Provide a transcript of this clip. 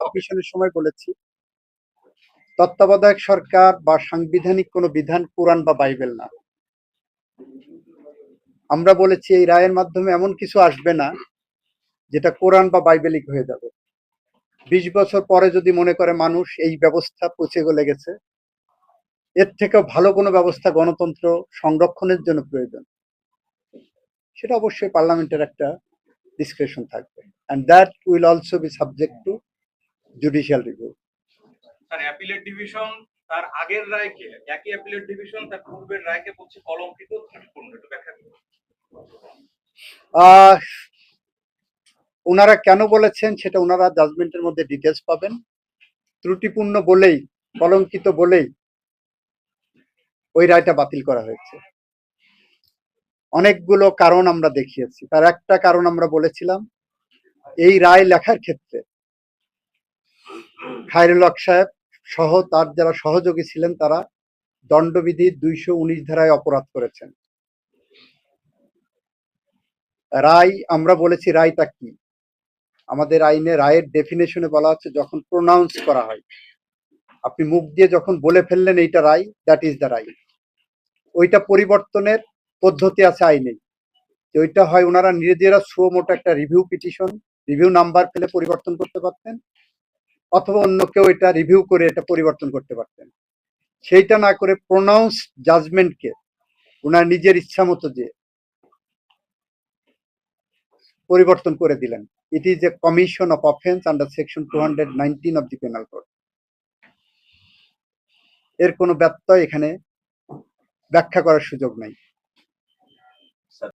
কমিশনের সময় বলেছি, তত্ত্বাবধায়ক সরকার বা সাংবিধানিক কোনো বিধান কোরআন বা বাইবেল না। আমরা বলেছি এই রায়ের মাধ্যমে এমন কিছু আসবে না যেটা কোরআন বা বাইবেলিক হয়ে যাবে। বিশ বছর পরে যদি মনে করে মানুষ এই ব্যবস্থা পচে গলে গেছে, এর থেকেও ভালো কোনো ব্যবস্থা গণতন্ত্র সংরক্ষণের জন্য প্রয়োজন। সেটা অবশ্যই পার্লামেন্টের একটা ডিসক্রিপশন থাকবে। And that will also be subject to judicial review sir appellate division তার আগের রায়কে একই অ্যাপিলেট ডিভিশন তার পূর্বের রায়কে বলছে কলঙ্কিত ত্রুটিপূর্ণ একটু ব্যাখ্যা করুন ওনারা কেন বলেছেন সেটা ওনারা জাজমেন্টের মধ্যে ডিটেলস পাবেন। ত্রুটিপূর্ণ বলেই কলঙ্কিত বলেই ওই রায়টা বাতিল করা হয়েছে। অনেকগুলো কারণ আমরা দেখিয়েছি। তার একটা কারণ আমরা বলেছিলাম এই রায় লেখার ক্ষেত্রে খায়রুল হক সাহেব সহ তার যারা সহযোগী ছিলেন, তারা দণ্ডবিধি দুইশো উনিশ ধারায় অপরাধ করেছেন। রায়, আমরা বলেছি রায়টা কি? আমাদের আইনে রায়ের ডেফিনেশনে বলা হচ্ছে যখন প্রোনাউন্স করা হয়। আপনি মুখ দিয়ে যখন বলে ফেললেন এইটা রায় দ্যাট ইজ দ্য রায় ওইটা পরিবর্তনের পদ্ধতি আছে আইনে। যে ওইটা হয়, ওনারা নিজেরা সুও মোটো একটা রিভিউ পিটিশন রিভিউ নাম্বার পেলে পরিবর্তন করতে পারতেন। অথবা অন্য কেউ এটা রিভিউ করে এটা পরিবর্তন করতে পারতেন। সেইটা না করে প্রোনাউন্স জাজমেন্টকে ওনার নিজের ইচ্ছা মতো যে পরিবর্তন করে দিলেন। It is a commission of offence under section two hundred nineteen of the penal code এর কোনো ব্যত্যয় এখানে ব্যাখ্যা করার সুযোগ নাই।